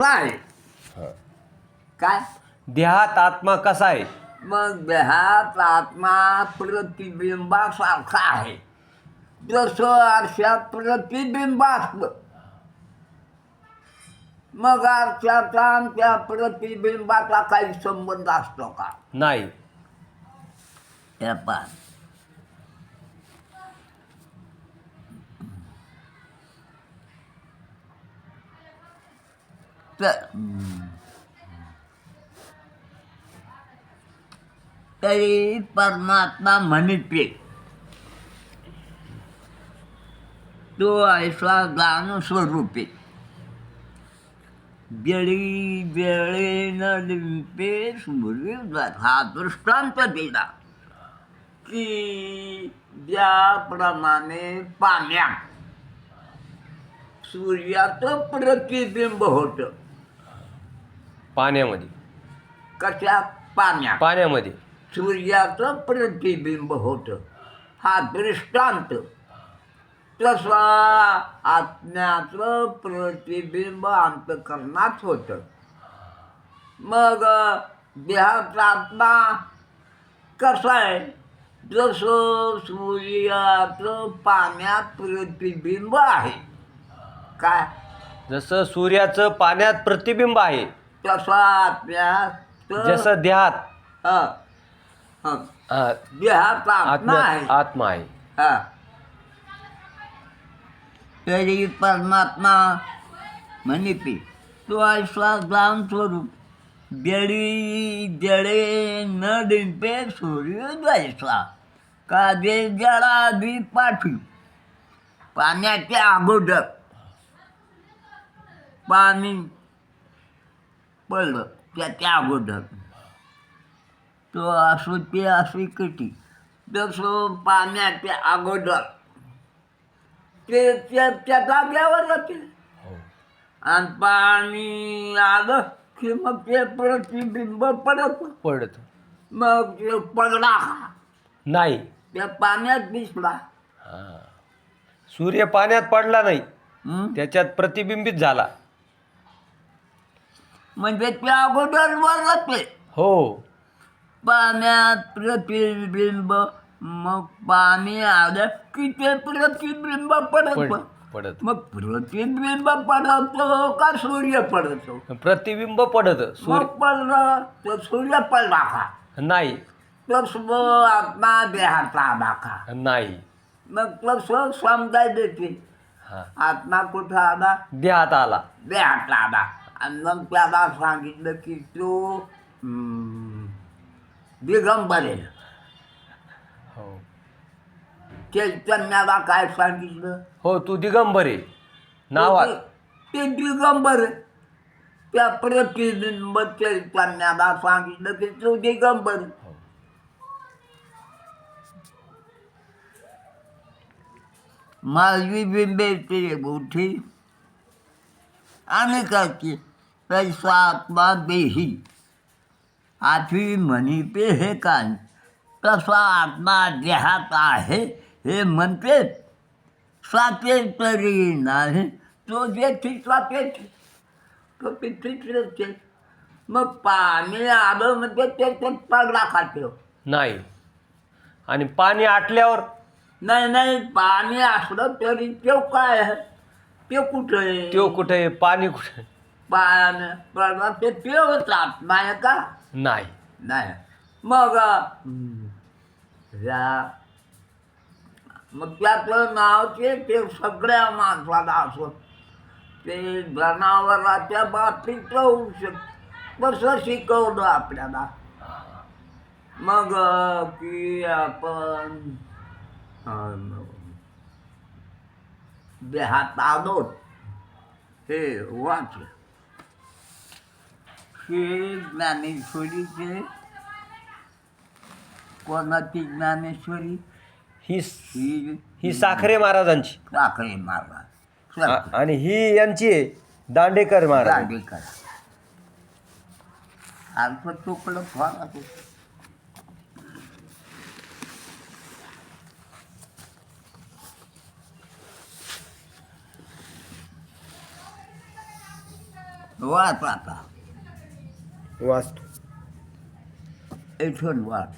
काय काय? देहात आत्मा कसा आहे? मग देहात आत्मा प्रतिबिंबासारखा आहे. जसं आरशात प्रतिबिंब असतं मग आरशाचा आणि त्या प्रतिबिंबाचा काही संबंध असतो का? नाही. हे पण तरी परमात्मा म्हणते तो ऐसा गान स्वरूपे जळी बेळे न लिंपे सूर्य हा दृष्टांत दिला की ज्याप्रमाणे पाण्यात सूर्याचं प्रतिबिंब होतं पाण्यामध्ये. कशा? पाण्यात पाण्यामध्ये. सूर्याचं प्रतिबिंब होतं. हा दृष्टांत. तसा आत्म्याचं प्रतिबिंब अंतकरणात होतं. मग देहाचा आत्मा कसा आहे? जसं सूर्याचं पाण्यात प्रतिबिंब आहे. काय? जसं सूर्याचं पाण्यात प्रतिबिंब आहे तसा आत्म्यात जसं देहात हं, हं. हा, देहाचा आत्मा आत्मा आहे. आत्मा आहे. हा. तरी परमात्मा म्हणते तो. ऐसा जाण स्वरूप बेडी जडे न डिंपे सूर्य द्वैसा काजे जडा बी पाठी पाण्याच्या अगोदर. पाणी पडलं त्याच्या अगोदर. तो असो ते असे कटी जसं पाण्याच्या अगोदर. ते त्या- त्या जाग्यावर जाते हो. आणि पाणी आलं की मग ते प्रतिबिंब पडत. पडत. मग ते पडला. नाही. त्या पाण्यात दिसला. हा. सूर्य पाण्यात पडला नाही? त्याच्यात प्रतिबिंबित झाला. म्हणजे त्या अगोदर वर जाते हो. पाण्यात प्रतिबिंब मग पाणी आलं की ते प्रतिबिंब पडत. पड पडत. मग प्रतिबिंब पडतो का सूर्य पडतो? प्रतिबिंब पडत. मग सूर्य पडलं तर सूर्य पडला का? नाही. तसं आत्मा देहाचा आला का नाही. मग तसं समजाय देते हा. आत्मा कुठं आला? देहात आला. देहात आला. आणि मग त्याला सांगितलं की तो दिगंबर आहे हो. चैतन्याला काय सांगितलं हो तू दिगंबर. आहे नावात ते दिगंबर. आहे. त्या प्रतिबिंब चैतन्याला सांगितलं की तो दिगंबर. माझी बिंबे ते मोठी अनेकाची तैसा आत्मा देही आठवी म्हणी पे हे कान तसा आत्मा देहात आहे हे म्हणते साते तरी नाही तो जे साते तो तिथेच मग पाणी आलं म्हणजे ते पगडा खातो नाही. आणि पाणी आटल्यावर? नाही नाही पाणी असलं तरी ते काय आहे? ते कुठं आहे? तो कुठे आहे? पाणी कुठे पडला ते आत्मा आहे का? नाही. नाही. मग मग त्याचं नाव ते ते सगळ्या माणसाला असत ते जनावराच्या बाबतीत होऊ शकत कसं शिकवलं आपल्याला? मग की आपण देहात आलो. हे वाच. हे ज्ञानेश्वरीचे कोणाची ज्ञानेश्वरी? ही ही ही साखरे महाराजांची. साखरे महाराज. आ- आणि ही यांची आहे दांडेकर महाराज. दांडेकर. अर्थ चुकलं फार वाच आता. Waste eight watt